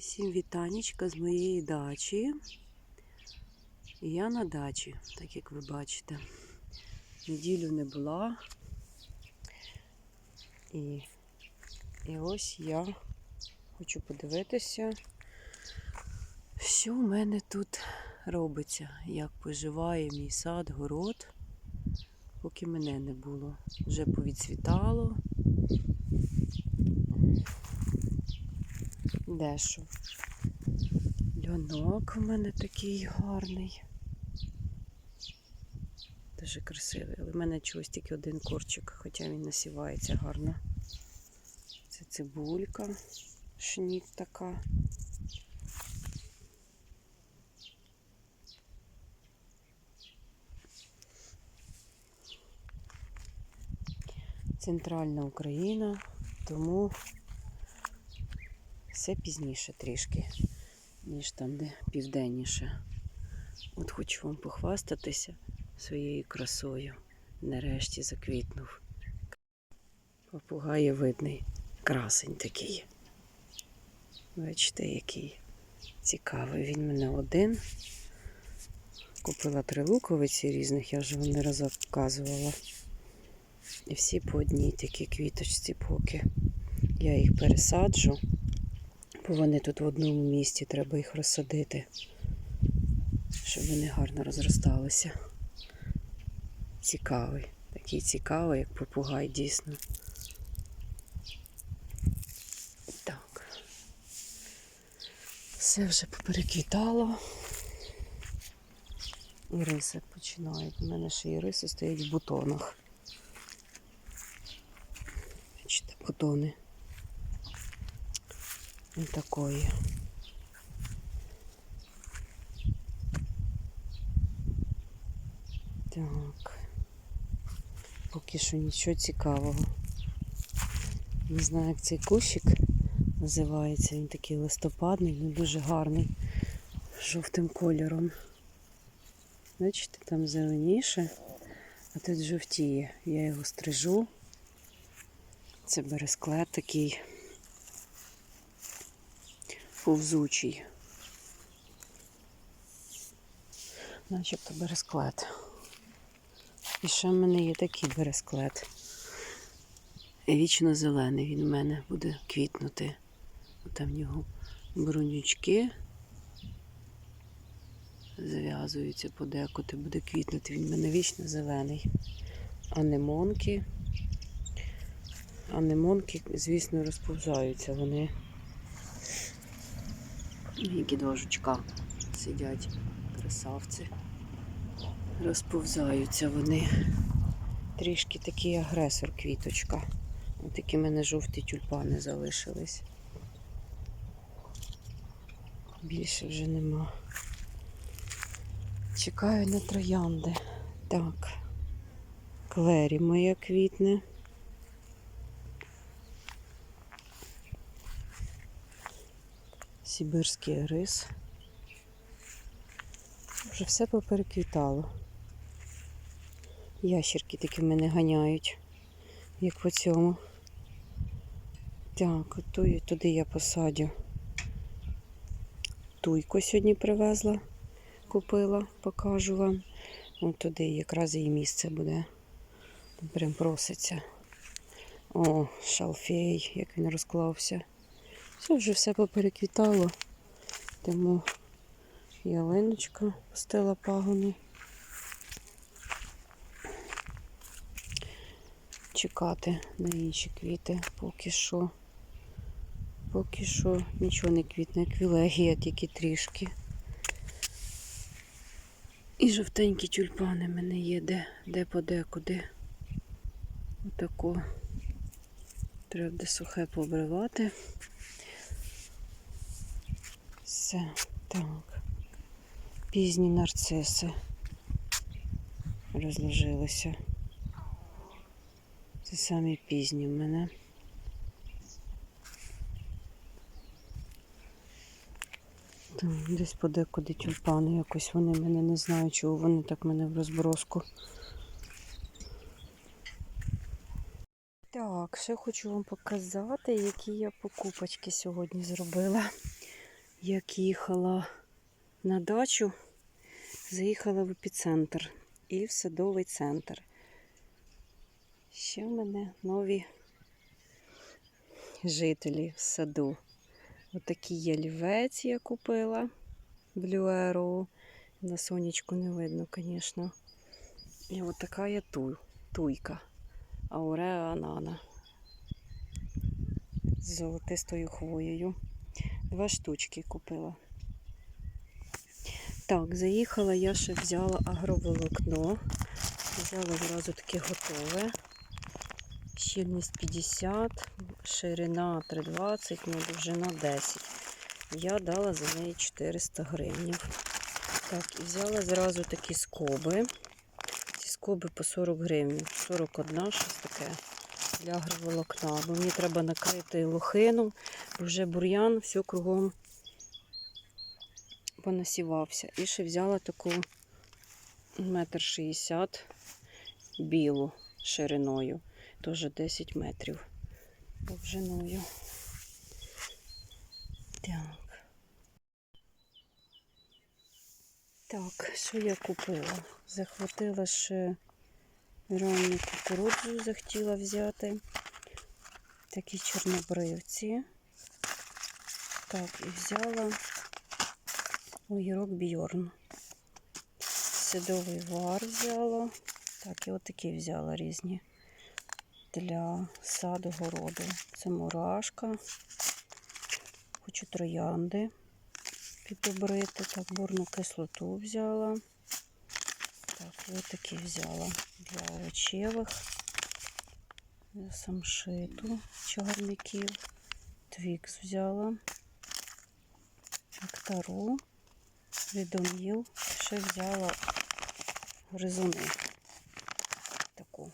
Всім вітанечка з моєї дачі. Я на дачі, так як ви бачите. Неділю не була. І, і ось я хочу подивитися, що в мене тут робиться, як поживає мій сад, город, поки мене не було. Вже повідцвітало. Дещо. Льонок у мене такий гарний. Дуже красивий, але в мене чогось тільки один корчик, хоча він насівається гарно. Це цибулька, шніп така. Центральна Україна, тому все пізніше трішки, ніж там, де південніше. От хочу вам похвастатися своєю красою. Нарешті заквітнув. Попугаєвидний красень такий. Бачите, який цікавий. Він мене один. Купила три луковиці різних, я вже вам не раз показувала. І всі по одній такі квіточці поки. Я їх пересаджу, бо вони тут в одному місці, треба їх розсадити, щоб вони гарно розросталися. Цікавий, такий цікавий, як попугай, дійсно. Так. Все вже попереквітало. Іриси починають. У мене ще іриси стоять в бутонах. Бачите, бутони. Ось такої. Так. Поки що нічого цікавого. Не знаю, як цей кущик називається. Він такий листопадний, він дуже гарний, жовтим кольором. Бачите, там зеленіше, а тут жовтіє. Я його стрижу. Це бересклет такий повзучий. Начебто бересклет. І ще в мене є такий бересклет. Вічно зелений він в мене буде квітнути. Там в нього бронючки зав'язуються подекуди, буде квітнути. Він в мене вічно зелений. Анемонки. Анемонки, звісно, розповзаються вони. Які два жучка сидять, красавці. Розповзаються вони. Трішки такий агресор квіточка. Ось такі в мене жовті тюльпани залишились. Більше вже нема. Чекаю на троянди. Так. Клері моя квітне. Сибирський рис. Вже все попереквітало. Ящерки такі в мене ганяють, як по цьому. Так, от туди я посадю. Туйку сьогодні привезла, купила, покажу вам. От туди якраз її місце буде. Прям проситься. О, шалфей, як він розклався. Все вже все попереквітало, тому ялиночка пустила пагони. Чекати на інші квіти поки що. Поки що нічого не квітне, квілегія тільки трішки. І жовтенькі тюльпани в мене є де, де подекуди. Отако. Треба буде сухе побривати. Все, так. Пізні нарциси розложилися. Це самі пізні в мене. Так, десь подекуди тюльпани якось вони мене не знаю, чого вони так мене в розброску. Так, ще хочу вам показати, які я покупочки сьогодні зробила. Як їхала на дачу, заїхала в епіцентр і в садовий центр. Ще в мене нові жителі в саду. Отакий ялівець я купила блюеру. На сонечку не видно, звісно. І от така є туй, туйка. Ауреа анана. З золотистою хвоєю. Два штучки купила. Так, заїхала, я ще взяла агроволокно. Взяла зразу таке готове. Щільність 50, ширина 3,20, ну, довжина 10. Я дала за неї 400 гривнів. Так, і взяла зразу такі скоби. Ці скоби по 40 гривень. 41, щось таке для агроволокна. Бо мені треба накрити лохину, вже бур'ян, все кругом понасівався. І ще взяла таку метр шістдесят білу шириною. Теж 10 метрів довжиною. Так. Так, що я купила? Захватила ще ранню кукурудзу, захотіла взяти. Такі чорнобривці. Так, і взяла огірок Бьорн. Садовий вар взяла. Так, і от такі взяла різні для саду городу. Це мурашка. Хочу троянди підобрити. Так, бурну кислоту взяла. Так, і от такі взяла для овочевих, для самшиту чагарників. Твікс взяла. Нектару, відоміл. Ще взяла гризуни. Таку.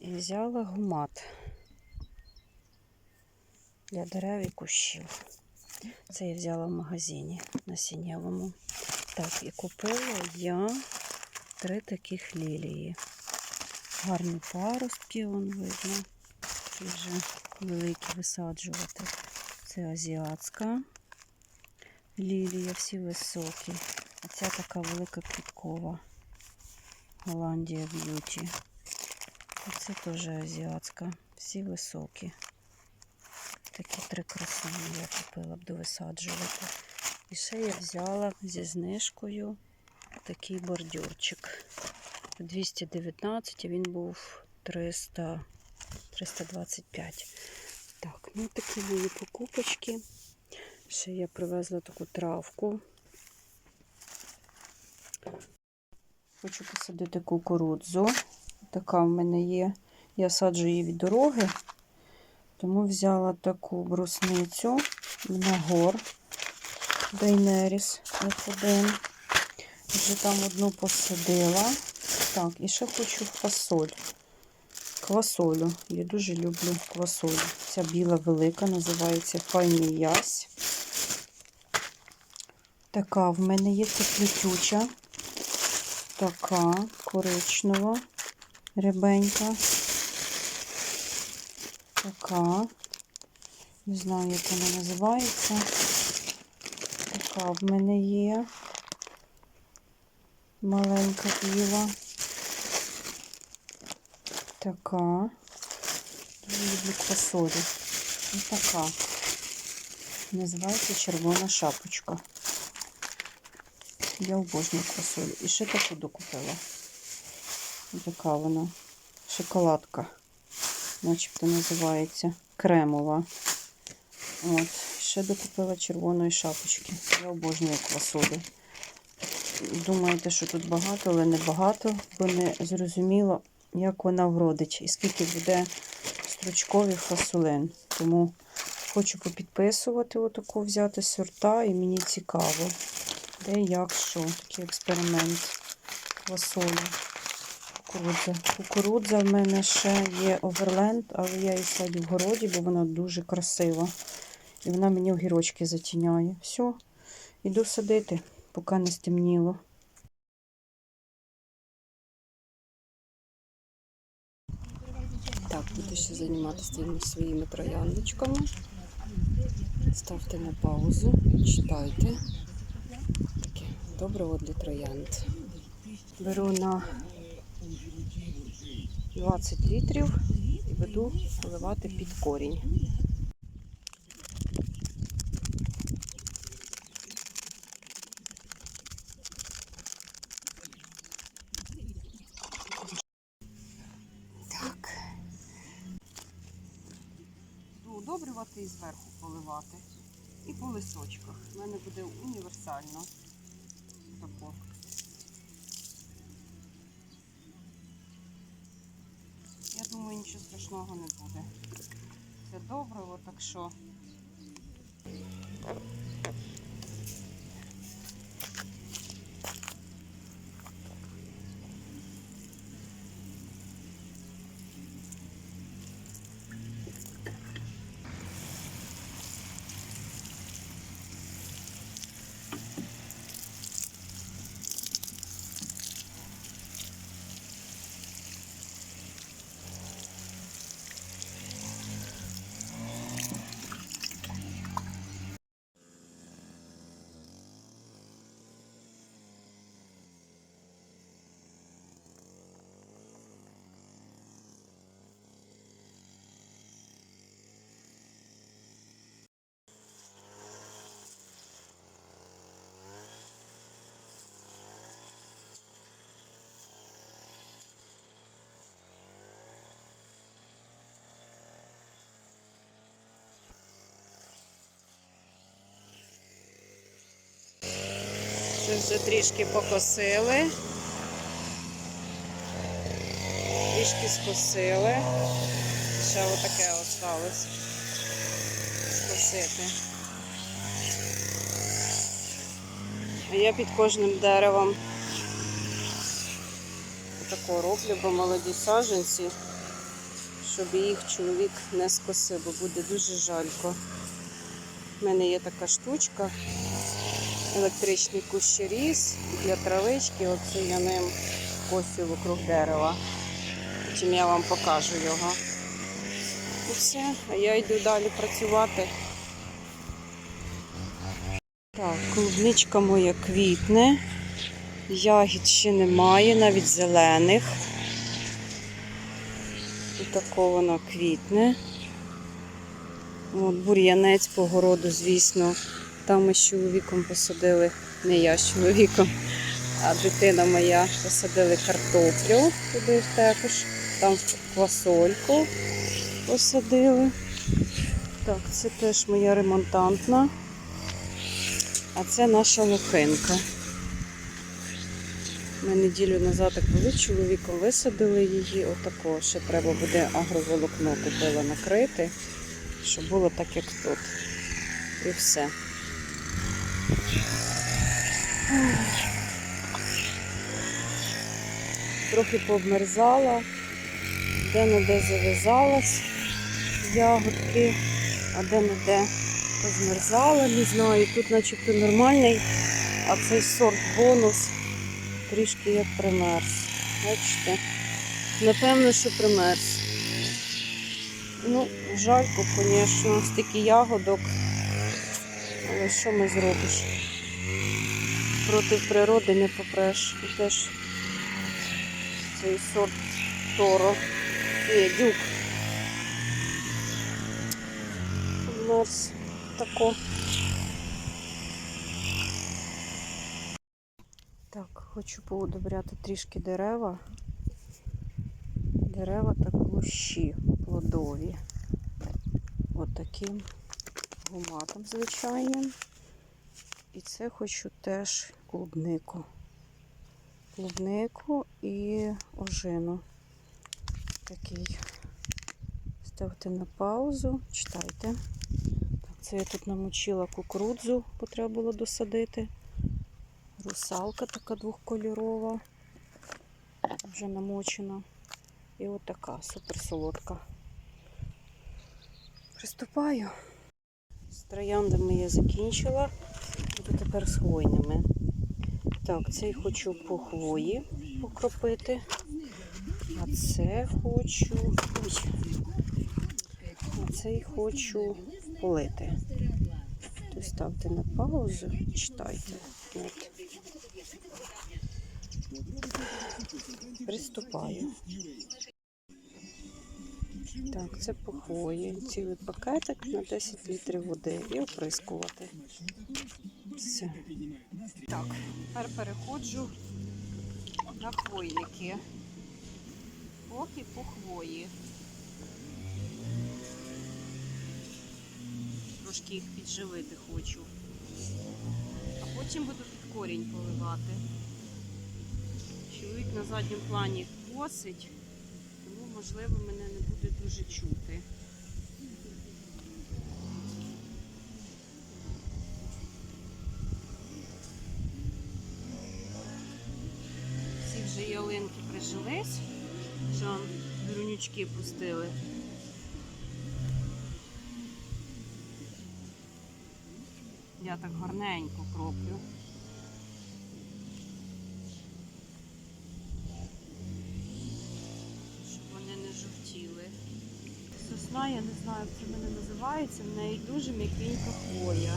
І взяла гумат для дерев і кущів. Це я взяла в магазині насіннєвому. Так, і купила я три таких лілії. Гарні паростки, вон видно. Вже великі висаджувати. Це азіатська лілія, всі високі. А ця така велика квіткова. Голландія б'юті. Це теж азіатська. Всі високі. Такі три красиві я купила, буду висаджувати. І ще я взяла зі знижкою такий бордюрчик. 219, а він був 300, 325. Так, ну такі мої покупочки. Ще я привезла таку травку. Хочу посадити кукурудзу. Така в мене є. Я саджу її від дороги, тому взяла таку брусницю на гор Дейнеріс F1. Вже там одну посадила. Так, і ще хочу фасоль. Квасолю. Я дуже люблю квасолю. Ця біла велика, називається Файний ясь. Така в мене є це плетюча. Така коричнева, рябенька. Така. Не знаю, як вона називається. Така в мене є. Маленька біла. Така. Дуже люблю квасолі. Ось така. Називається червона шапочка. Я обожнюю квасолю. І ще таку докупила. Така вона. Шоколадка. Начебто називається кремова. От. Ще докупила червоної шапочки. Я обожнюю квасолю. Думаєте, що тут багато, але не багато, бо не зрозуміло, як вона вродить і скільки буде стручкових фасолин. Тому хочу попідписувати отаку, взяти сорта, і мені цікаво, де як що. Такий експеримент квасолі. Кукурудза. Кукурудза в мене ще є оверленд, але я її садю в городі, бо вона дуже красива. І вона мені огірочки затіняє. Все, іду садити, поки не стемніло. Так, буду ще займатися своїми трояндочками. Ставте на паузу, читайте. Добриво для троянд. Беру на 20 літрів і веду поливати під корінь. Так. Удобрювати і зверху поливати. І по лисочках. У мене буде універсально. Тако. Я думаю, нічого страшного не буде. Це добре, так що. Вже трішки покосили. Трішки скосили. Ще отаке осталось. Скосити. А я під кожним деревом отако роблю, бо молоді саджанці, щоб їх чоловік не скосив, бо буде дуже жалько. У мене є така штучка електричний кущеріз для травички. Оце я ним косю вокруг дерева. Потім я вам покажу його. І все, а я йду далі працювати. Так, клубничка моя квітне. Ягід ще немає, навіть зелених. І тако вона квітне. От бур'янець по городу, звісно. Там ми з чоловіком посадили, не я з чоловіком, а дитина моя посадили картоплю туди також. Там квасольку посадили. Так, це теж моя ремонтантна. А це наша лохинка. Ми неділю назад так були чоловіком, висадили її. Отако. Ще треба буде агроволокно купила накрити, щоб було так, як тут. І все. Трохи повмерзала, де-не-де зав'язалась ягодки, а де-не-де позмерзала, не знаю. Тут начебто нормальний, а цей сорт бонус трішки як примерз. Бачите? Напевно, що примерз. Ну, жалько, звісно, стільки ягодок. Що ми зробиш? Проти природи не попреш. І теж цей сорт торо. Є дюк. Мерз тако. Так, хочу поудобряти трішки дерева. Дерева та кущі плодові. Отаким гуматом звичайним. І це хочу теж клубнику. Клубнику і ожину. Такий. Ставте на паузу, читайте. Це я тут намочила кукурудзу, бо треба було досадити. Русалка така двохкольорова, вже намочена. І от така суперсолодка. Приступаю. Трояндами я закінчила. Буду тепер з хвойними. Так, цей хочу по хвої покропити. А це хочу. А цей хочу полити. ставте на паузу, читайте. От. Приступаю. Так, це по хвої. Цілий пакетик на 10 літрів води і оприскувати. Все. Так, тепер переходжу на хвойники. Поки по хвої. Трошки їх підживити хочу. А потім буду під корінь поливати. Чоловік на задньому плані косить, тому, можливо, мене не дуже чути. Всі вже ялинки прижились, що брунючки пустили. Я так гарненько кроплю. Щоб вони не жовтіли. Сосна, я не знаю, як це мене називається, в неї дуже м'якенька хвоя.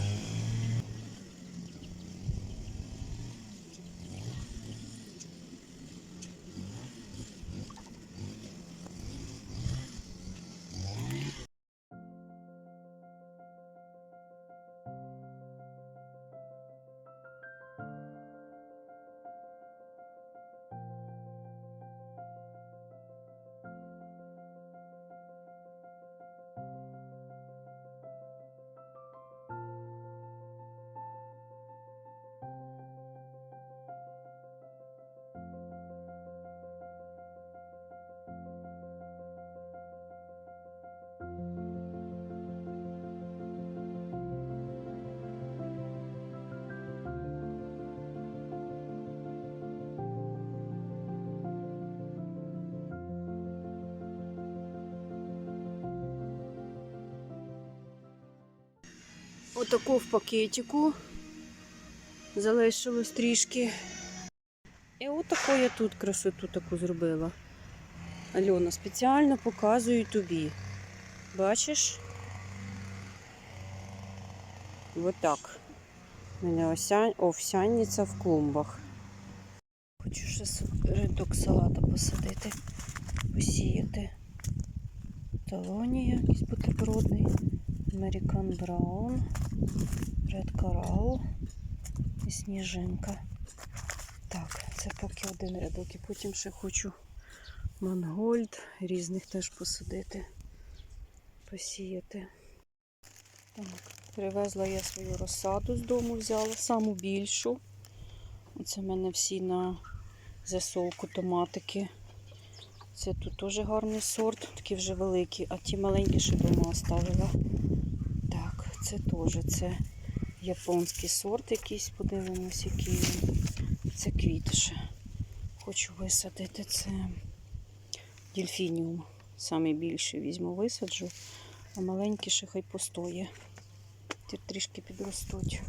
Отаку в пакетику. Залишилось трішки. І отаку я тут красоту таку зробила. Альона, спеціально показую тобі. Бачиш? Ось так. У мене ося... овсяниця в клумбах. Хочу ще рядок салата посадити, посіяти. Талонія, якийсь бутербродний. American Brown, Red Coral і сніжинка. Так, це поки один рядок. І потім ще хочу мангольд, різних теж посадити, посіяти. Так, привезла я свою розсаду з дому, взяла саму більшу. Оце в мене всі на засолку томатики. Це тут теж гарний сорт, такі вже великі, а ті маленькі ще дома оставила. Це теж це японський сорт якийсь, подивимось, який. Це квітше. Хочу висадити це дельфініум. Саме більше візьму, висаджу, а маленькі ще хай постоє. Ті трішки підростуть.